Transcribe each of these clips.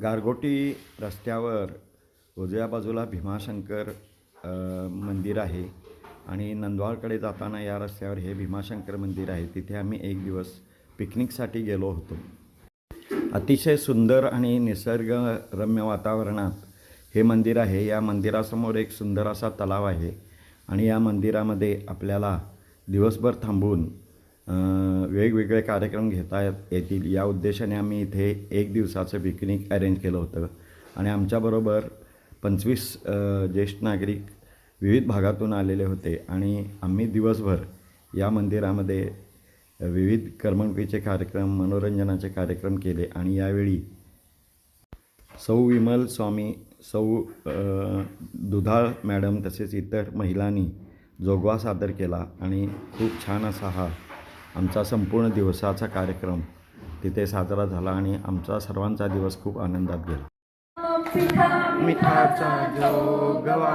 गारगोटी रस्त्यावर उजव्या बाजूला भीमाशंकर मंदिर आहे आणि नंदवाळकडे जाताना या रस्त्यावर हे भीमाशंकर मंदिर आहे. तिथे आम्ही एक दिवस पिकनिकसाठी गेलो होतो. अतिशय सुंदर आणि निसर्गरम्य वातावरणात हे मंदिर आहे. या मंदिरासमोर एक सुंदर असा तलाव आहे आणि या मंदिरामध्ये आपल्याला दिवसभर थांबून वेगवेगळे कार्यक्रम घेता येत- येतील या उद्देशाने आम्ही इथे एक दिवसाचं पिकनिक अरेंज केलं होतं. आणि आमच्याबरोबर पंचवीस ज्येष्ठ नागरिक विविध भागातून आलेले होते. आणि आम्ही दिवसभर या मंदिरामध्ये विविध करमणुकीचे कार्यक्रम मनोरंजनाचे कार्यक्रम केले. आणि यावेळी सौ विमल स्वामी सौ दुधाळ मॅडम तसेच इतर महिलांनी जोगवा सादर केला. आणि खूप छान असा हा आमचा संपूर्ण दिवसाचा कार्यक्रम तिथे साजरा झाला आणि आमचा सर्वांचा दिवस खूप आनंदात गेला. मिठाचा जो गवा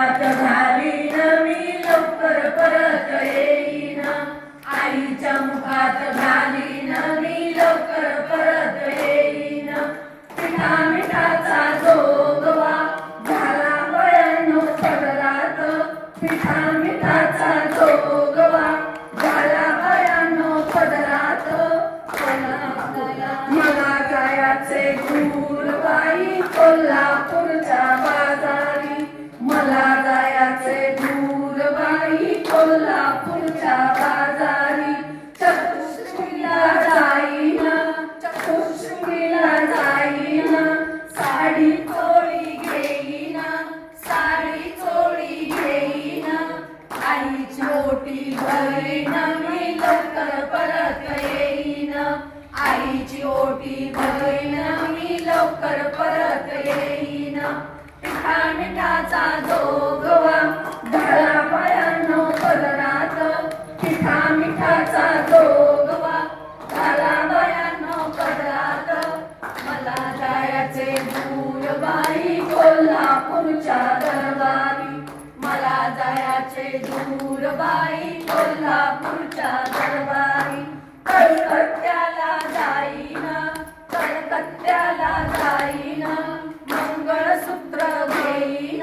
मुखात घालीन मी लवकर परत येईन. आईच्या मुखात घालीन मी लवकर परत येईन. पिठा मिठाचा जोगवा झाला बयानो पदरात पिठा मिठाचा जोगवा झाला बयानो पदरात मला जायाचे दूर बाई ओटी भरीन मी लवकर परत येईन. आईची ओटी भरीन मी लवकर परत येईन. पिठा मिठाचा जोगवा धळा पायानो पदरात. पिठा मिठाचा जोगवा घाला बयानो पदरात. मला जायचे दूर बाई कोल्हापूरच्या दरबारी जायचे दूर बाई कोल्हापूरच्या दरबारी. कलकत्त्याला जाईन कलकत्त्याला जाईन. मंगळसूत्र घेईन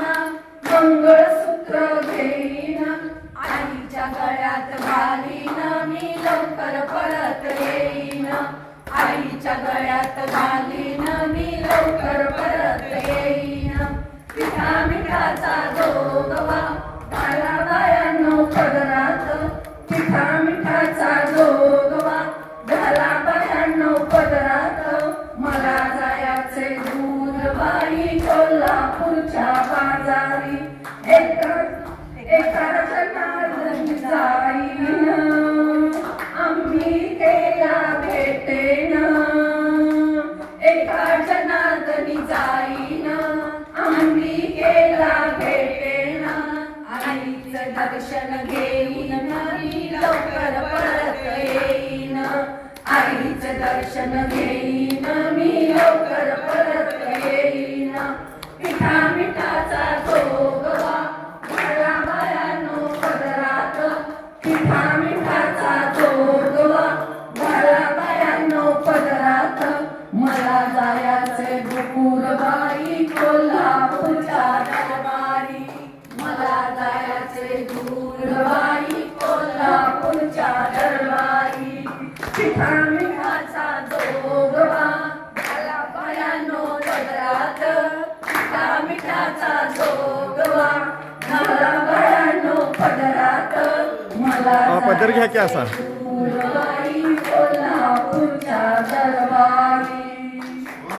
मंगळसूत्र घेईन. आईच्या गळ्यात घालीन मी लवकर परत येईन. आईच्या गळ्यात घालीन मी लवकर परत येईन. पिठा मिठाचा जोगवा आला बायांनो पदरात पिठा मिठाचा जोगवा. झाला बायांनो पदरात मला जायाचे दूर बाई कोल्हापूरच्या बाजारी. एका एका जाईन. दर्शन घेईन लवकर परत येईन. आईच दर्शन घेईन. पदर घ्या की असा?